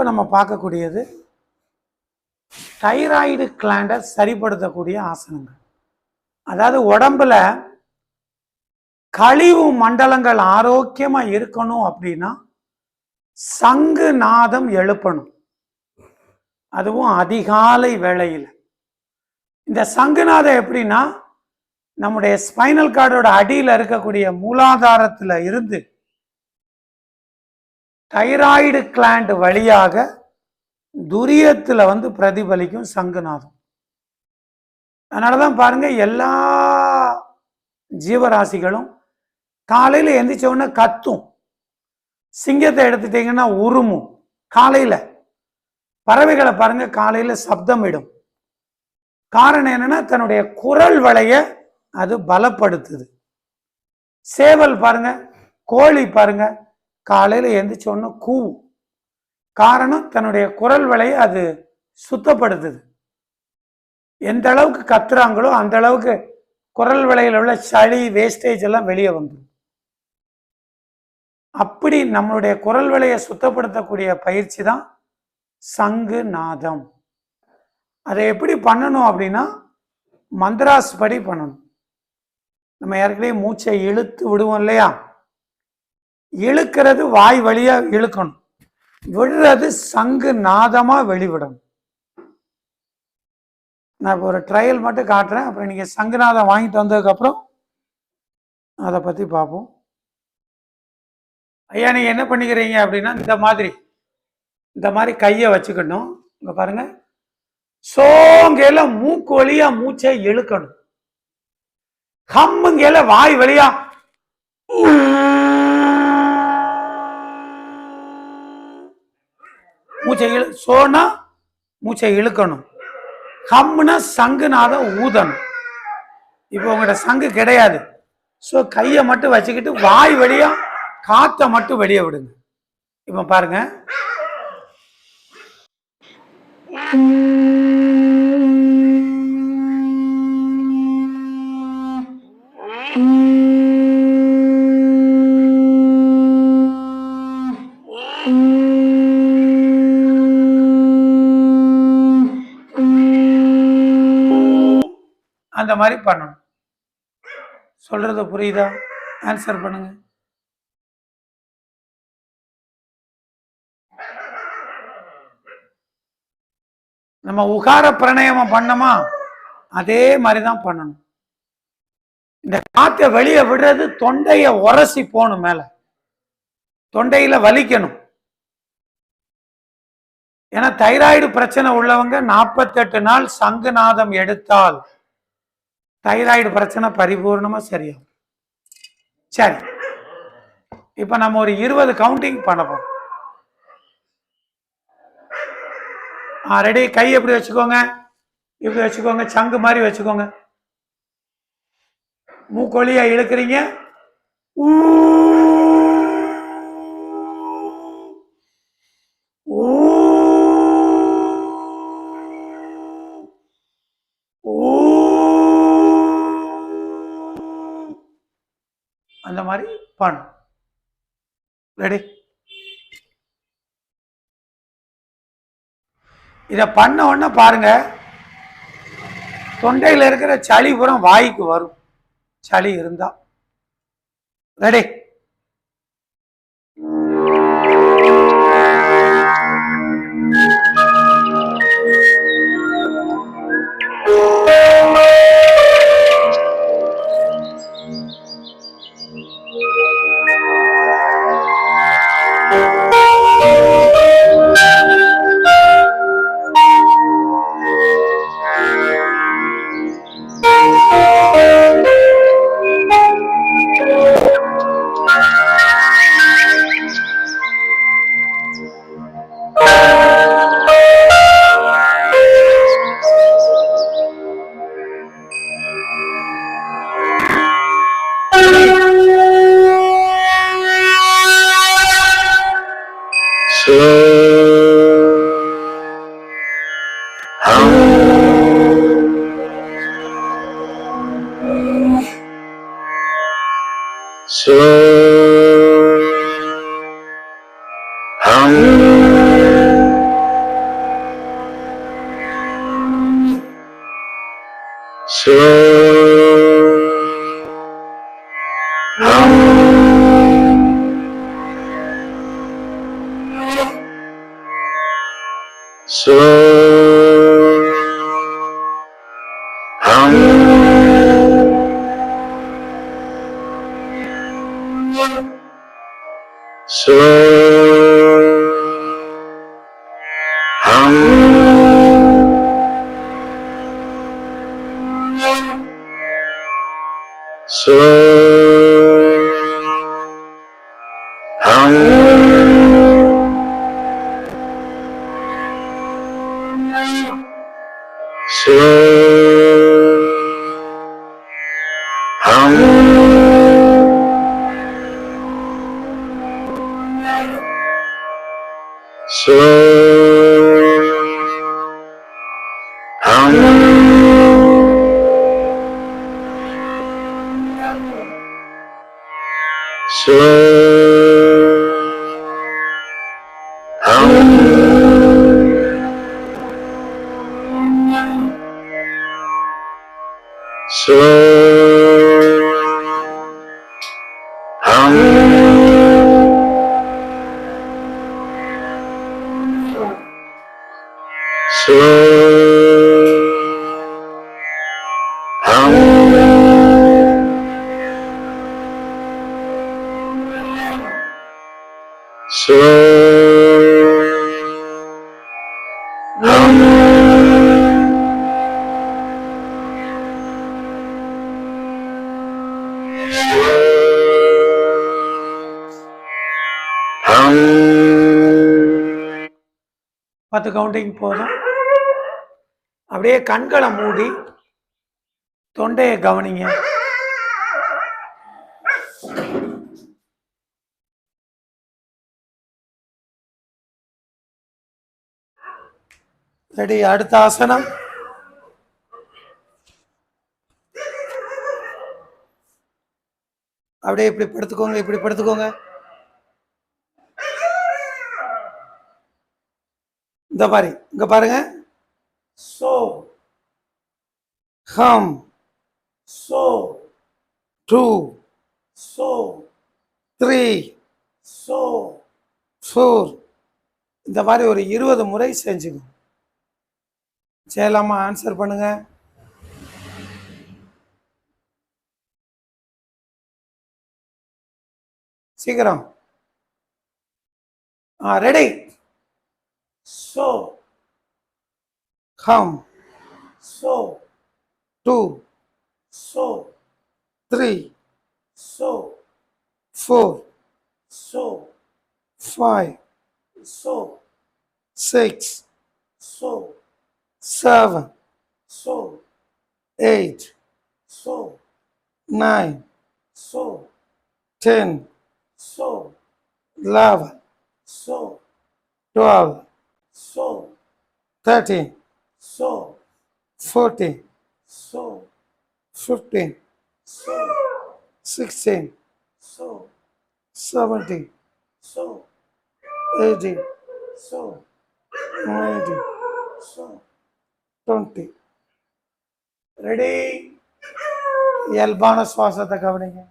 இப்போ நம்ம பார்க்கக்கூடியது தைராய்டு கிளாண்டை சரிப்படுத்தக்கூடிய ஆசனங்கள். அதாவது உடம்புல கழிவு மண்டலங்கள் ஆரோக்கியமாக இருக்கணும் அப்படின்னா சங்கு நாதம் எழுப்பணும். அதுவும் அதிகாலை வேளையில். இந்த சங்குநாதம் எப்படின்னா நம்முடைய ஸ்பைனல் கார்டோட அடியில் இருக்கக்கூடிய மூலாதாரத்தில் இருந்து தைராய்டு கிளாண்ட் வழியாக துரியத்தில் வந்து பிரதிபலிக்கும் சங்குநாதம். அதனால தான் பாருங்க எல்லா ஜீவராசிகளும் காலையில் எந்திரிச்சோடனே கத்தும். சிங்கத்தை எடுத்துட்டீங்கன்னா உருமும். காலையில். பறவைகளை பாருங்கள் காலையில் சப்தமிடும். காரணம் என்னென்னா தன்னுடைய குரல் வளைய அது பலப்படுத்துது. சேவல் பாருங்கள் கோழி பாருங்கள் காலையில் எந்திரிச்ச உடனே கூவும் காரணம் தன்னுடைய குரல் வளைய அது சுத்தப்படுத்துது. எந்த அளவுக்கு கத்துறாங்களோ அந்த அளவுக்கு குரல் வலையில் உள்ள சளி வேஸ்டேஜ் எல்லாம் வெளியே வந்துடும் அப்படி நம்மளுடைய குரல் வலையை சுத்தப்படுத்தக்கூடிய பயிற்சி தான் சங்கு நாதம். அதை எப்படி பண்ணணும் அப்படின்னா மந்திராஸ் படி பண்ணணும். நம்ம ஏற்கனவே மூச்சை இழுத்து விடுவோம் இல்லையா? இழுக்கிறது வாய் வழியா இழுக்கணும். விடுறது சங்கு நாதமா வெளிவிடணும். நான் இப்போ ஒரு ட்ரையல் மட்டும் காட்டுறேன். அப்புறம் நீங்கள் சங்குநாதம் வாங்கிட்டு வந்ததுக்கப்புறம் அதை பற்றி பார்ப்போம் ஐயா நீங்கள் என்ன பண்ணிக்கிறீங்க அப்படின்னா இந்த மாதிரி இந்த மாதிரி கையை வச்சுக்கணும். இங்கே பாருங்க. சோங்கையில் மூக்கு வழியா மூச்சை இழுக்கணும். ஹம்முங்கையில் வாய் வழியா மூச்சை இழு சோனா மூச்சை இழுக்கணும். ஹம்முனா சங்குனாத ஊதணும். இப்போ உங்கள்கிட்ட சங்கு கிடையாது. ஸோ கையை மட்டும் வச்சுக்கிட்டு வாய் வழியா காற்றை மட்டும் வெளியே விடுங்க. இப்போ பாருங்க. அந்த மாதிரி பண்ணணும். சொல்றது புரியுதா? ஆன்சர் பண்ணுங்க. நம்ம உகார பிரணயமம் பண்ணோமா? அதே மாதிரி தான் பண்ணணும். இந்த காற்றை வெளியே விடுறது தொண்டைய உரசி போகணும் மேல. தொண்டையில வலிக்கணும். ஏன்னா தைராய்டு பிரச்சனை உள்ளவங்க நாற்பத்தெட்டு நாள் சங்குநாதம் எடுத்தால் தைராய்டு பிரச்சனை பரிபூர்ணமாக சரியாகும். சரி. இப்போ நம்ம ஒரு இருபது கவுண்டிங் பண்ண போறோம். ரெடி கை எப்படி வச்சுக்கோங்க? இப்படி வச்சுக்கோங்க சங்கு மாதிரி வச்சுக்கோங்க. மூக்கொழியாக இழுக்கிறீங்க. ஊ. அந்த மாதிரி பண்ணும் ரெடி இதை பண்ண உடனே பாருங்க. தொண்டையில் இருக்கிற சளி புறம் வாய்க்கு வரும். சளி இருந்தா. Ready So so Slow. sơ hằng sơ hằng sơ பத்து கவுண்டிங் போதும். அப்படியே கண்களை மூடி தொண்டையை கவனிங்க. ரெடி அடுத்த ஆசனம். அப்படியே இப்படி படுத்துக்கோங்க இப்படி படுத்துக்கோங்க. இந்த மாதிரி இங்க பாருங்க. So hmm so two so three so four. இந்த மாதிரி ஒரு இருபது முறை செஞ்சுக்கோங்க செய்யலாமா? ஆன்சர் பண்ணுங்க. சீக்கிரம். ஆ ready so come. so two. so three. so four. so five. so six. so seven. so eight. so nine. so ten. so eleven. so twelve so, thirty, so, forty, so, fifty, so, sixty, so, seventy, so, eighty, so, ninety, so, twenty. Ready L ಬಾಣ ಶ್ವಾಸದ ಗಮನಿಗೆ